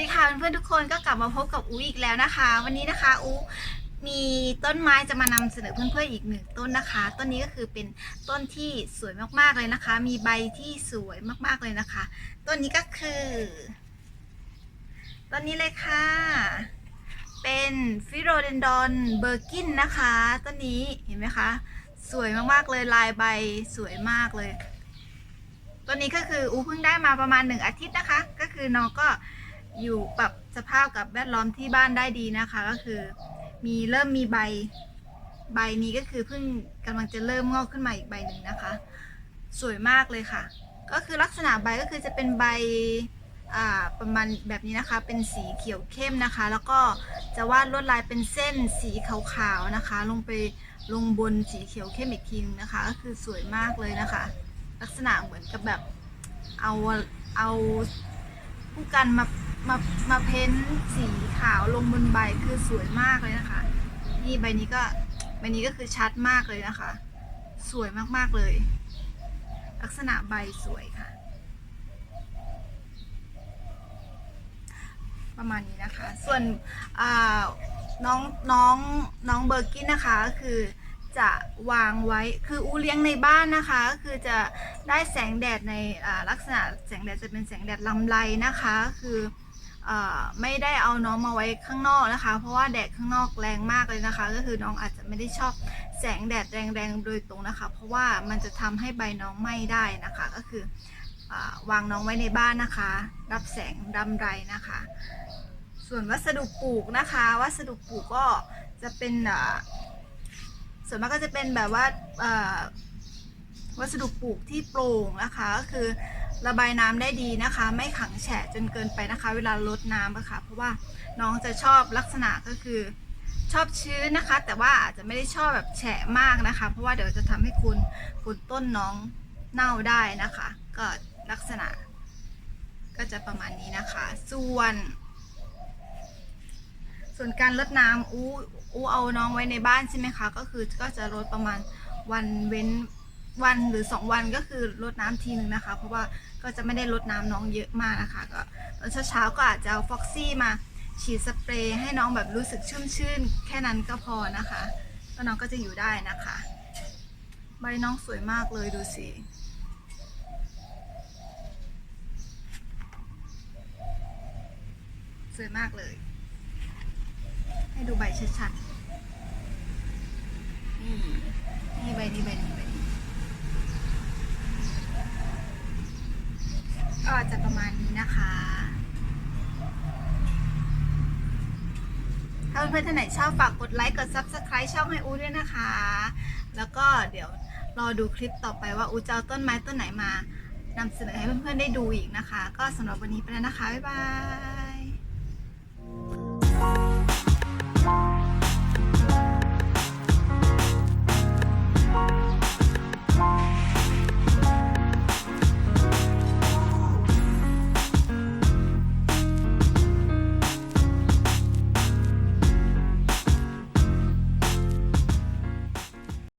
ดีค่ะเพื่อนๆทุกคนก็กลับมาพบกับอูอีกแล้วนะคะ วันนี้นะคะอูมีต้นไม้จะมานำเสนอเพื่อนๆอีกหนึ่งต้นนะคะ ต้นนี้ก็คือเป็นต้นที่สวยมากๆเลยนะคะ มีใบที่สวยมากๆเลยนะคะ ต้นนี้ก็คือต้นนี้เลยค่ะ เป็นฟิโรเดนดอนเบอร์กินนะคะต้นนี้เห็นไหมคะ สวยมากๆเลยลายใบสวยมากเลยตัวนี้ก็คืออูเพิ่งได้มาประมาณหนึ่งอาทิตย์นะคะ ก็คือน้องก็ อยู่ปรับสภาพกับแวดล้อมที่บ้านได้ดีนะคะ ก็คือ มีเริ่มมีใบใบนี้ก็คือเพิ่งกำลังจะเริ่มงอกขึ้นมาอีกใบหนึ่งนะคะ สวยมากเลยค่ะ ก็คือลักษณะใบก็คือจะเป็นใบประมาณแบบนี้นะคะ เป็นสีเขียวเข้มนะคะ แล้วก็จะวาดลวดลายเป็นเส้นสีขาวๆนะคะ ลงไปลงบนสีเขียวเข้มอีกทีนึงนะคะ ก็คือสวยมากเลยนะคะ ลักษณะเหมือนกับแบบเอาเอาผู้กันมา มามาเพ้นสีขาวลงบนใบคือสวยมากเลยนะคะ นี่ใบนี้ก็ใบนี้ก็คือชัดมากเลยนะคะ สวยมากๆเลย ลักษณะใบสวยค่ะ ประมาณนี้นะคะ ส่วนน้องน้องน้องเบอร์กินนะคะก็คือจะวางไว้คืออูเลี้ยงในบ้านนะคะก็คือจะได้แสงแดดในลักษณะแสงแดดจะเป็นแสงแดดลำไรนะคะ คือ ไม่ได้เอาน้องมาไว้ข้างนอกนะคะ เพราะว่าแดดข้างนอกแรงมากเลยนะคะ ก็คือน้องอาจจะไม่ได้ชอบแสงแดดแรงๆโดยตรงนะคะ เพราะว่ามันจะทำให้ใบน้องไหม้ได้นะคะ ก็คืออวางน้องไว้ในบ้านนะคะ รับแสงดำไรนะคะ ส่วนวัสดุปลูกนะคะ วัสดุปลูกก็จะเป็นส่วนมากก็จะเป็นแบบว่าวัสดุปลูกที่โปร่งนะคะก็คือ ระบายน้ำได้ดีนะคะ ไม่ขังแฉะจนเกินไปนะคะ เวลาลดน้ำอะคะ เพราะว่าน้องจะชอบลักษณะก็คือชอบชื้นนะคะ แต่ว่าอาจจะไม่ได้ชอบแบบแฉะมากนะคะ เพราะว่าเดี๋ยวจะทำให้คุณคุณต้นน้องเน่าได้นะคะ ก็ลักษณะ ก็จะประมาณนี้นะคะ ส่วน ส่วนการรดน้ำอู้อู้เอาน้องไว้ในบ้านใช่ไหมคะ ก็คือก็จะรดประมาณวันเว้น วันหรือสองวันก็คือรดน้ำทีนึงนะคะ เพราะว่าก็จะไม่ได้รดน้ำน้องเยอะมากนะคะ ก็ตอนเช้าๆก็อาจจะเอาฟ็อกซี่มาฉีดสเปรย์ให้น้องแบบรู้สึกชุ่มชื่น แค่นั้นก็พอนะคะแล้วน้องก็จะอยู่ได้นะคะใบน้องสวยมากเลยดูสิสวยมากเลย ให้ดูใบชัดๆาเพื่อนท่านไหนชอบฝากกดไลค์กด Subscribe ช่องให้อูด้วยนะคะ แล้วก็เดี๋ยวรอดูคลิปต่อไปว่าอูจะเอาต้นไม้ต้นไหนมานำเสนอให้เพื่อนๆได้ดูอีกนะคะ ก็สำหรับวันนี้ไปแล้วนะคะ บ๊ายบาย